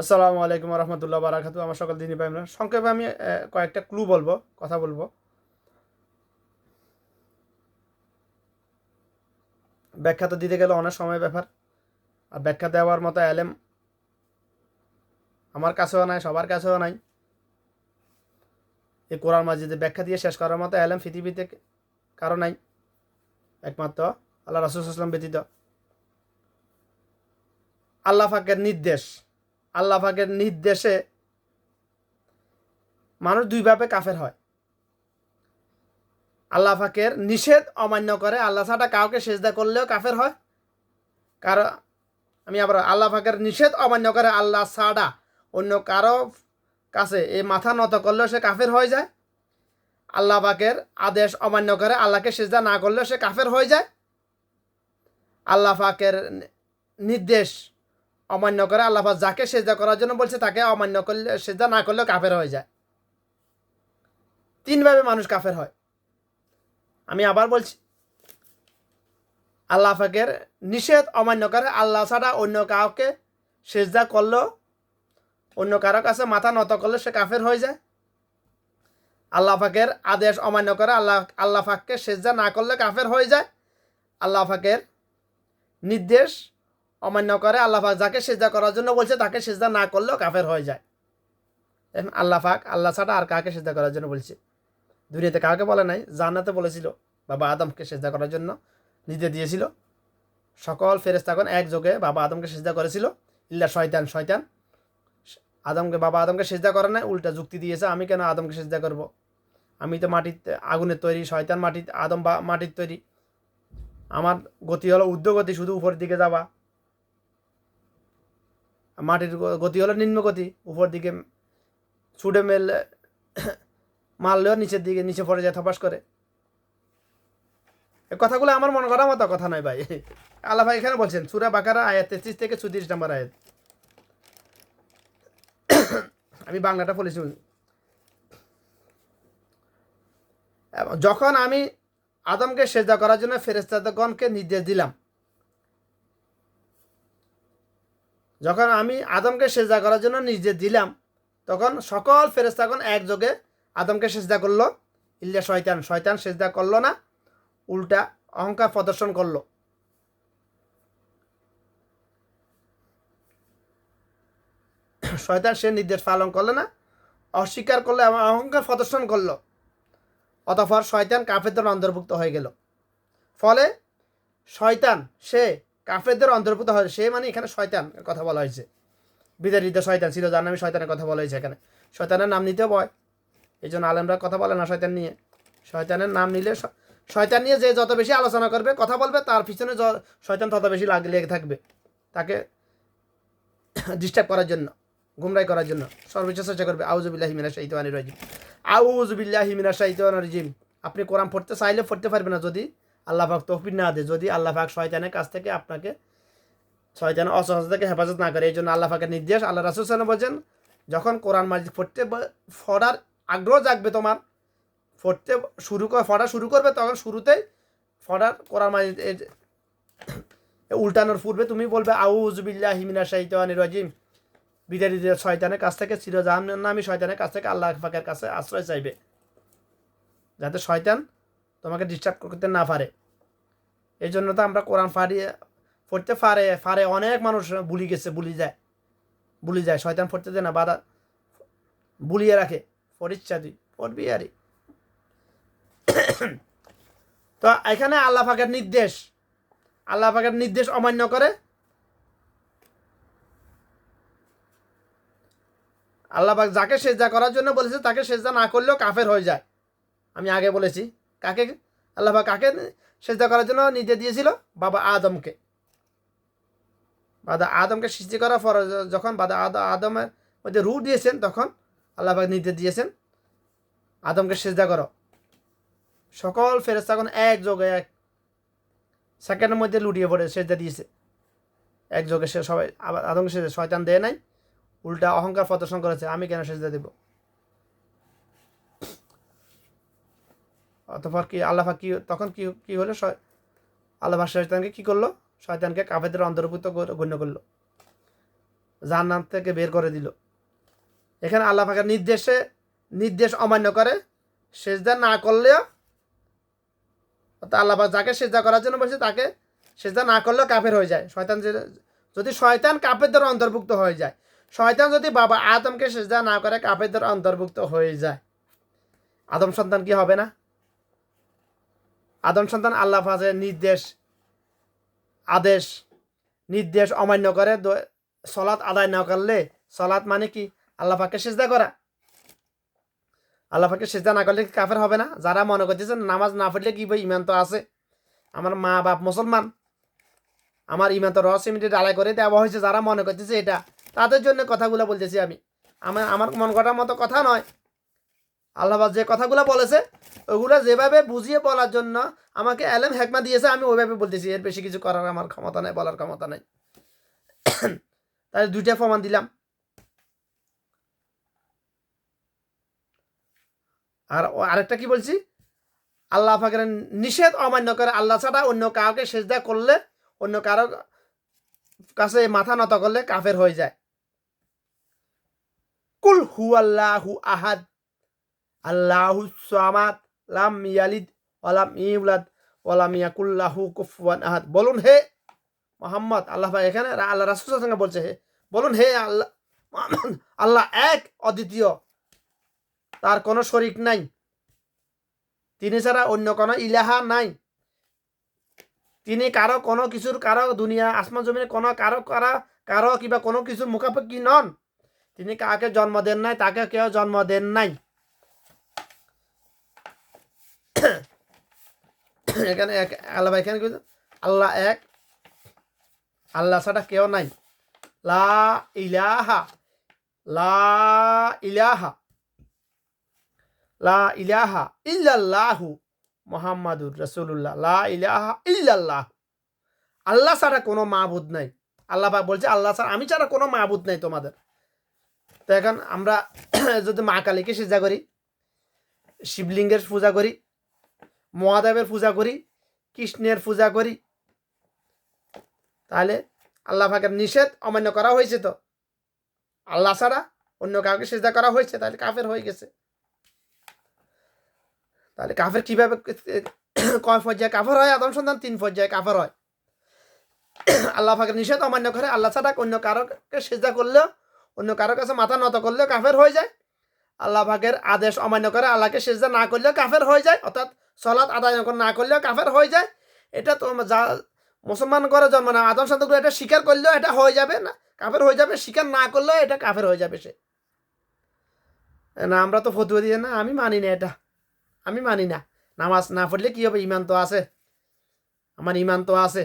আসসালামু আলাইকুম রহমতুল্লাহ বারাকাতু। আমার সকল দিনই পাই আমরা সংক্ষেপে আমি কয়েকটা ক্লু বলব, কথা বলব। ব্যাখ্যা তো দিতে গেলে অনেক সময় ব্যাপার, আর ব্যাখ্যা দেওয়ার মতো অ্যালেম আমার কাছেও নাই, সবার কাছেও নাই। এই কোরআন মাজিদে ব্যাখ্যা দিয়ে শেষ করার মতো অ্যালেম পৃথিবীতে কারও নাই, একমাত্র আল্লাহ রাসুলাম ব্যতীত। আল্লাহ ফাকের নির্দেশ আল্লাহ পাকের নির্দেশে মানুষ দুইভাবে কাফের হয়। আল্লাহ পাকের নিষেধ অমান্য করে, আল্লাহ ছাড়া কাউকে সেজদা করলেও কাফের হয়। কারও আমি আবার আল্লাহ পাকের নিষেধ অমান্য করে, আল্লাহ ছাড়া অন্য কারও কাছে এই মাথা নত করলেও সে কাফের হয়ে যায়। আল্লাহ পাকের আদেশ অমান্য করে, আল্লাহকে সেজদা না করলেও সে কাফের হয়ে যায়। আল্লাহ পাকের নির্দেশ অমান্য করে আল্লাহ যাকে সেজদা করার জন্য বলছে, তাকে অমান্য করলে, সেজদা না করলেও কাফের হয়ে যায়। তিনভাবে মানুষ কাফের হয়। আমি আবার বলছি, আল্লাহ পাকের নিষেধ অমান্য করে, আল্লাহ ছাড়া অন্য কাউকে সেজদা করলেও, অন্য কারও কাছে মাথা নত করলে সে কাফের হয়ে যায়। আল্লাহ পাকের আদেশ অমান্য করে, আল্লাহ আল্লাহ পাককে সেজদা না করলে কাফের হয়ে যায়। আল্লাহ পাকের নির্দেশ অমান্য করে, আল্লাহ পাক যাকে সেজদা করার জন্য বলছে, তাকে সেজদা না করলেও কাফের হয়ে যায়। এখন আল্লাহ ছাড়া আর কাকে সেজদা করার জন্য বলছে? দুনিয়াতে কাউকে বলে নাই, জান্নাতে বলেছিল, বাবা আদমকে সেজদা করার জন্য নিতে দিয়েছিল। সকল ফেরেস্তাগণ একযোগে বাবা আদমকে সেজদা করেছিল। ইল্লা শয়তান শয়তান। আদমকে, বাবা আদমকে সেজদা করে নাই, উল্টা যুক্তি দিয়েছে, আমি কেন আদমকে সেজদা করব? আমি তো মাটির আগুনের তৈরি, শয়তান মাটির, আদম বা মাটির তৈরি। আমার গতি হলো, ঊর্ধ্বগতি, শুধু উপরের দিকে যাবা মাটির গতি হলো নিম্ন গতি, উপর দিকে ছুটে মেল, মারলেও নিচের দিকে, নিচে পড়ে যায় থপাস করে। এই কথাগুলো আমার মনে করার মতো কথা নয় ভাই। আল্লাহ ভাই এখানে বলছেন, সুরা বাকারা আয়াত তেত্রিশ থেকে চৌত্রিশ নম্বর আয়াত। আমি বাংলাটা বলেছি যখন আমি আদমকে সেজদা করার জন্য ফেরেস্তাগণকে নির্দেশ দিলাম যখন আমি আদমকে সেজদা করার জন্য নির্দেশ দিলাম, তখন সকল ফেরেস্তাগণ একযোগে আদমকে সেজদা করল। ইল্লা শয়তান শয়তান সেজদা করল না, উল্টা অহংকার প্রদর্শন করল। শয়তান সে নির্দেশ পালন করল না, অস্বীকার করল এবং অহংকার প্রদর্শন করল। অতঃপর শয়তান কাফেরদের অন্তর্ভুক্ত হয়ে গেল। ফলে শয়তান সে কাফেরদের অন্তর্ভুক্ত হয়। সে মানে এখানে শয়তান কথা বলা হয়েছে। বিদারিত শয়তান ছিল, যার নামে শয়তানের কথা বলা হয়েছে এখানে। শয়তানের নাম নিতেও ভয়। এই জন্য আলেমরা কথা বলে না শয়তান নিয়ে। শয়তানের নাম নিলে শয়তান নিয়ে যে যত বেশি আলোচনা করবে, কথা বলবে, তার পিছনে শয়তান তত বেশি লাগ লেগে থাকবে। তাকে ডিস্টার্ব করার জন্য, গুমরাই করার জন্য সর্বোচ্চ চেষ্টা করবে। আউজুবিল্লাহ হিমিনা শাহিদানি রাজিম। আউজুবিল্লাহ হিমিনা শাহিদান রাজিম। আপনি কোরআন পড়তে চাইলে পড়তে পারবেন না যদি আল্লাহ পাক তহবির না দেয়। যদি আল্লাহ পাক শয়তানের কাছ থেকে আপনাকে শয়তানের অসহজ থেকে হেফাজত না করে এই জন্য আল্লাহ পাকের নির্দেশ, আল্লাহ রাসুল সাল্লাম বলছেন, যখন কোরআন মাজিদ পড়তে পড়ার আগ্রহ জাগবে তোমার, পড়তে শুরু করে পড়া শুরু করবে, তখন শুরুতেই পড়ার কোরআন মাজিদ উল্টানোর পূর্বে তুমি বলবে আউজবিল্লাহ হিমিনা শাহিদানি রাজিম। বিদারিত শয়তানের কাছ থেকে চিরজাহান নামী শয়তানের কাছ থেকে আল্লাহ পাকের কাছে আশ্রয় চাইবে। যাতে শয়তান তোমাকে ডিস্টার্ব করতে না পারে। এই জন্য তো আমরা কোরআন ফাড়িয়ে, পড়তে পারে পারে, অনেক মানুষ বুলি গেছে বুলি যায়। বুলি যায়, শয়তান পড়তে দেয় না, বাধা বুলিয়ে রাখে। পড়িচ্ছা তুই, পড়বি আরে। তো এখানে আল্লাহ পাকের নির্দেশ। আল্লাহ ফাঁকের নির্দেশ অমান্য করে। আল্লাহ যাকে সেজদা করার জন্য বলেছে, তাকে সেজদা না করলেও কাফের হয়ে যায়। আমি আগে বলেছি। কাকে আল্লাহ কাকে সেজদা করার জন্য নির্দেশ দিয়েছিল? বাবা আদমকে। বাদা আদমকে সৃষ্টি করার পর যখন বাদা আদ, আদমের মধ্যে রু দিয়েছেন, তখন আল্লাহ পাক নির্দেশ দিয়েছেন, আদমকে সেজদা করো। সকল ফেরেস্তাগণ এক যোগে এক সেকেন্ডের মধ্যে লুটিয়ে পড়ে, সেজদা দিয়েছে। এক যোগে সে সবাই, আবার আদমকে সেজদা, শয়তান দেয় নাই, উল্টা অহংকার প্রদর্শন করেছে, আমি কেন সেজদা দেব? অতপর কি আল্লাহ কি, তখন কি কি হলো? আল্লাহ শয়তানকে কি করল? শয়তানকে কাফেরদের অন্তর্ভুক্ত গণ্য করল। জান্নাত থেকে বের করে দিল। এখানে আল্লাহ নির্দেশে, নির্দেশ অমান্য করে। সেজদা না করলেও আল্লাহ যাকে সেজদা করার জন্য বলছে, তাকে সেজদা না করলেও কাফের হয়ে যায়। শয়তান যদি শয়তান কাপের দ্বারা অন্তর্ভুক্ত হয়ে যায়, শয়তান যদি বাবা আদমকে সেজদা না করে কাপের দ্বারা অন্তর্ভুক্ত হয়ে যায়। আদম সন্তান কি হবে না? আদম সন্তান আল্লাহ পাকের নির্দেশ, আদেশ, নির্দেশ অমান্য করে সলাৎ আদায় না করলে, সলাৎ মানে কি? আল্লাহ পাককে সেজদা করা। আল্লাহ পাককে সেজদা না করলে কি কাফের হবে না? যারা মনে করতেছেন নামাজ না পড়লে কি ভাই ইমান তো আছে। আমার মা বাপ মুসলমান। আমার ইমান তো রস মিনিট আদায় করে দেওয়া হয়েছে। যারা মনে করতেছে এটা, তাদের জন্য কথাগুলো বলতেছি আমি। আমার আমার মন করার মতো কথা নয়। আল্লাহ যে কথাগুলো বলেছে, ওগুলো যেভাবে বুঝিয়ে বলার জন্য আমাকে এলেম হেকমা দিয়েছে, আমি ওইভাবে বলতেছি, এর বেশি কিছু করার আমার ক্ষমতা নেই, বলার ক্ষমতা নেই। তাহলে দুইটা প্রমাণ দিলাম। আর আরেকটা কি বলছি? আল্লাহ পাকের নিষেধ অমান্য করে আল্লাহ ছাড়া অন্য কাউকে সেজদা করলে, অন্য কারও কাছে মাথা নত করলে কাফের হয়ে যায়। কুল হু আল্লাহু আহাদ। আল্লাহু সামাদ লাম ইয়ালিদ ওয়ালাম ইউলাদ ওয়ালাম ইয়াকুল্লাহু কুফুয়ান আহাদ বলুন হে মোহাম্মদ, আল্লাহ ভাই এখানে আল্লাহ রাসুল সঙ্গে বলছে হে। বলুন হে আল্লাহ আল্লাহ এক অদ্বিতীয়। তার কোনো শরিক নাই। তিনি ছাড়া অন্য কোনো ইলাহা নাই। তিনি কারও কোনো কিছুর, কারও দুনিয়া, আসমান, জমিনে কোনো কারও কারও কারও কিংবা কোনো কিছুর মুখাপেক্ষি নন। তিনি কাকে জন্ম দেন নাই, তাকে কেউ জন্ম দেন নাই। এখানে এক আল্লাহ এখানে কি আল্লাহ এক, আল্লাহ ছাড়া কেউ নাই। লা ইলাহা লা ইলাহা লা ইলাহা ইল্লাল্লাহু মোহাম্মদুর রসুল্লাহ লা ইলাহা ইল্লাল্লাহ। আল্লাহ ছাড়া কোনো মাহবুদ নাই। আল্লাহ বলছে, আল্লাহ ছাড়া, আমি ছাড়া কোনো মাহবুদ নাই তোমাদের। তো এখন আমরা যদি মা কালীকে সেজা করি, শিবলিঙ্গের পূজা করি মহাদেবের পূজা করি, কৃষ্ণের পূজা করি। তাহলে আল্লাহ পাকের নিষেধ অমান্য করা হয়েছে তো? আল্লাহ ছাড়া অন্য কাউকে সেজদা করা হয়েছে? তাহলে কাফের হয়ে গেছে। তাহলে কাফের কীভাবে কয় পর্যায়ে কাফের হয়? আদম সন্তান তিন পর্যায়ে কাফের হয়। আল্লাহ পাকের নিষেধ অমান্য করে আল্লাহ ছাড়া অন্য কারোকে সেজদা করলেও, অন্য কারোর কাছে মাথা নত করলেও কাফের হয়ে যায়। আল্লাহ পাকের আদেশ অমান্য করে আল্লাহকে সেজদা না করলেও কাফের হয়ে যায়। অর্থাৎ সলাৎ আদায় না করলেও কাফের হয়ে যায়, এটা তো যা মুসলমান করে জন্ম না আদম সন্তানগুলো এটা স্বীকার করলেও এটা হয়ে যাবে না, কাফের হয়ে যাবে, স্বীকার না করলেও এটা কাফের হয়ে যাবে সে। না, আমরা তো ফতুয়া দিয়ে, না, আমি মানি না এটা, আমি মানি না। নামাজ না পড়লে কী হবে? ইমান তো আছে, আমার ইমান তো আছে।